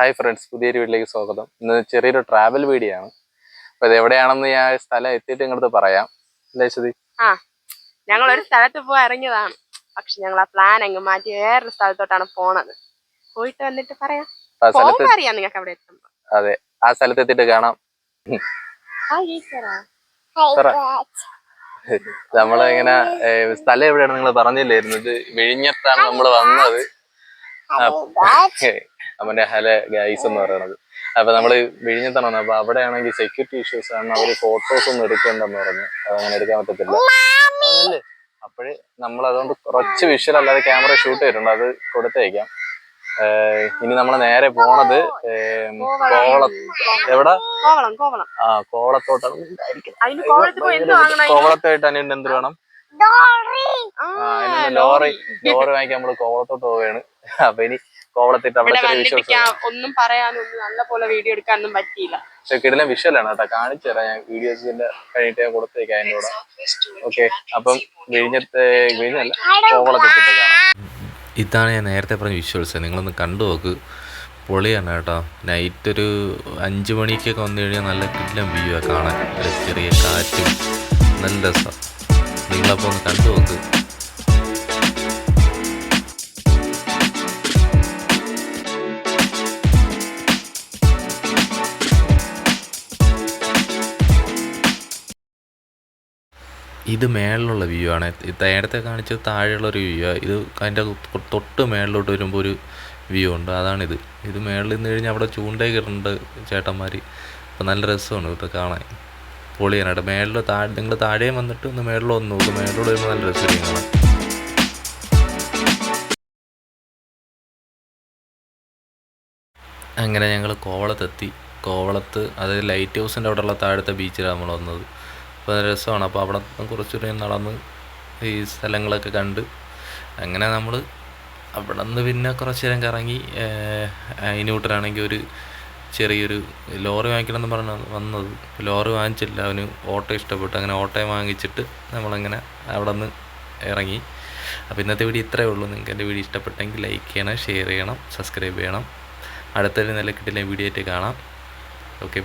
Hi friends പുതിയൊരു വീട്ടിലേക്ക് സ്വാഗതം ഇന്ന് ചെറിയൊരു ട്രാവൽ വീഡിയോ ആണ് അപ്പൊ ഇത് എവിടെയാണെന്ന് ഞാൻ സ്ഥലം എത്തിയിട്ട് ഇങ്ങോട്ട് പറയാം ശ്രുതി ആ ഞങ്ങൾ ഒരു സ്ഥലത്ത് പോയി ഇറങ്ങിയതാണ് പക്ഷെ ഞങ്ങൾ ആ പ്ലാൻ അങ്ങ് മാറ്റി വേറൊരു സ്ഥലത്തോട്ടാണ് പോണത് പോയിട്ട് വന്നിട്ട് പറയാം ആ സ്ഥലത്ത് പോകുമ്പോ അറിയാം നിങ്ങൾക്ക് അവിടെ എത്തുമ്പോ അതെ ആ സ്ഥലത്ത് എത്തിയിട്ട് കാണാം പറ. നമ്മളിങ്ങനെ സ്ഥലം എവിടെയാണ് നിങ്ങൾ പറഞ്ഞില്ലായിരുന്നു ഇത് വിഴിഞ്ഞത്താണ് നമ്മൾ വന്നത് അവന്റെ ഹല ഗൈസ് എന്ന് പറയുന്നത് അപ്പൊ നമ്മൾ വിഴിഞ്ഞത്താണ് വന്നത്. അപ്പൊ അവിടെ ആണെങ്കിൽ സെക്യൂരിറ്റി ഇഷ്യൂസ് ആണ് അവർ ഫോട്ടോസ് ഒന്നും എടുക്കണ്ടെന്ന് പറഞ്ഞു. അതങ്ങനെ എടുക്കാൻ പറ്റത്തില്ല. അതല്ലേ? അപ്പോഴേ നമ്മൾ അതുകൊണ്ട് കുറച്ച് വിഷ്വൽ അല്ലാതെ ക്യാമറ ഷൂട്ട് ചെയ്തിട്ടുണ്ട്. അത് കൊടുത്തേക്കാം. ഇനി നമ്മൾ നേരെ പോണത് കോവള. എവിടെ? ആ കോവളത്തോട്ടാണ്? കോവളത്തായിട്ട് അതിന് എന്ത് വേണം? ലോറി. ലോറി. വാങ്ങിക്കാൻ നമ്മൾ കോവളത്തോട്ട് പോവുകയാണ് അപ്പൊ ഇനി കോവളത്തിട്ട് അവിടെ ചെറിയ ഒന്നും പറയാനൊന്നും നല്ല പോലെ വീഡിയോ എടുക്കാനൊന്നും പറ്റിയില്ല. പക്ഷെ കിടിലം വിഷ്വലാണ് കേട്ടോ. കാണിച്ചു തരാം ഞാൻ വീഡിയോസിന്റെ കഴിഞ്ഞിട്ട് ഞാൻ കൊടുത്തേക്കാം അതിന്റെ കൂടെ. ഓക്കെ അപ്പം വിഴിഞ്ഞത്തെ വിഴിഞ്ഞല്ല കോവളത്തിട്ട് കാണാം. ഇതാണ് ഞാൻ നേരത്തെ പറഞ്ഞ വിഷ്വൽസ്. നിങ്ങളൊന്ന് കണ്ടു നോക്ക്. പൊളിയാണ് കേട്ടോ. നൈറ്റ് ഒരു അഞ്ച് മണിക്കൊക്കെ വന്നു കഴിഞ്ഞാൽ നല്ല കിടിലം വ്യൂ ആണ് കാണാൻ. ഒരു ചെറിയ കാറ്റും നല്ല രസം നിങ്ങളപ്പോൾ ഒന്ന് കണ്ടു നോക്ക്. ഇത് മേളിലുള്ള വ്യൂ ആണ്. നേരത്തെ കാണിച്ചത് താഴെയുള്ള ഒരു വ്യൂ ആണ് ഇത് അതിന്റെ തൊട്ട് മേളിലോട്ട് വരുമ്പോൾ ഒരു വ്യൂ ഉണ്ട്. അതാണിത്. ഇത് മേളിൽ നിന്ന് കഴിഞ്ഞാൽ അവിടെ ചൂണ്ടയൊക്കെ ഇടുന്നുണ്ട് ചേട്ടന്മാർ അപ്പോൾ നല്ല രസമാണ് ഇത് കാണാൻ. പൊളിയാണ് കേട്ടോ മേളിൽ താഴെ നിങ്ങൾ താഴെയും വന്നിട്ട് ഒന്ന് മേളിൽ ഒന്ന് നോക്കും മേളിലൂടെ വരുമ്പോൾ നല്ല രസമാണ് അങ്ങനെ ഞങ്ങൾ കോവളത്തെത്തി. കോവളത്ത് അതായത് ലൈറ്റ് ഹൗസിന്റെ അവിടെയുള്ള താഴത്തെ ബീച്ചിലാണ് നമ്മൾ വന്നത്. അപ്പോൾ അത് രസമാണ്. അപ്പോൾ അവിടെ കുറച്ചൊരു നടന്ന് ഈ സ്ഥലങ്ങളൊക്കെ കണ്ട് അങ്ങനെ നമ്മൾ അവിടെ നിന്ന് പിന്നെ കുറച്ച് നേരം കറങ്ങി അതിനൂട്ടനാണെങ്കിൽ ഒരു ചെറിയൊരു ലോറി വാങ്ങിക്കണം എന്ന് പറഞ്ഞ വന്നത്. ലോറി വാങ്ങിച്ചില്ല. അവന് ഓട്ടോ ഇഷ്ടപ്പെട്ടു. അങ്ങനെ ഓട്ടോ വാങ്ങിച്ചിട്ട് നമ്മളങ്ങനെ അവിടെ നിന്ന് ഇറങ്ങി. അപ്പോൾ ഇന്നത്തെ വീഡിയോ ഇത്രയേ ഉള്ളൂ. നിങ്ങൾക്ക് എന്റെ വീഡിയോ ഇഷ്ടപ്പെട്ടെങ്കിൽ ലൈക്ക് ചെയ്യണം ഷെയർ ചെയ്യണം സബ്സ്ക്രൈബ് ചെയ്യണം. അടുത്തൊരു നില കിട്ടില്ല വീഡിയോ ആയിട്ട് കാണാം. ഓക്കെ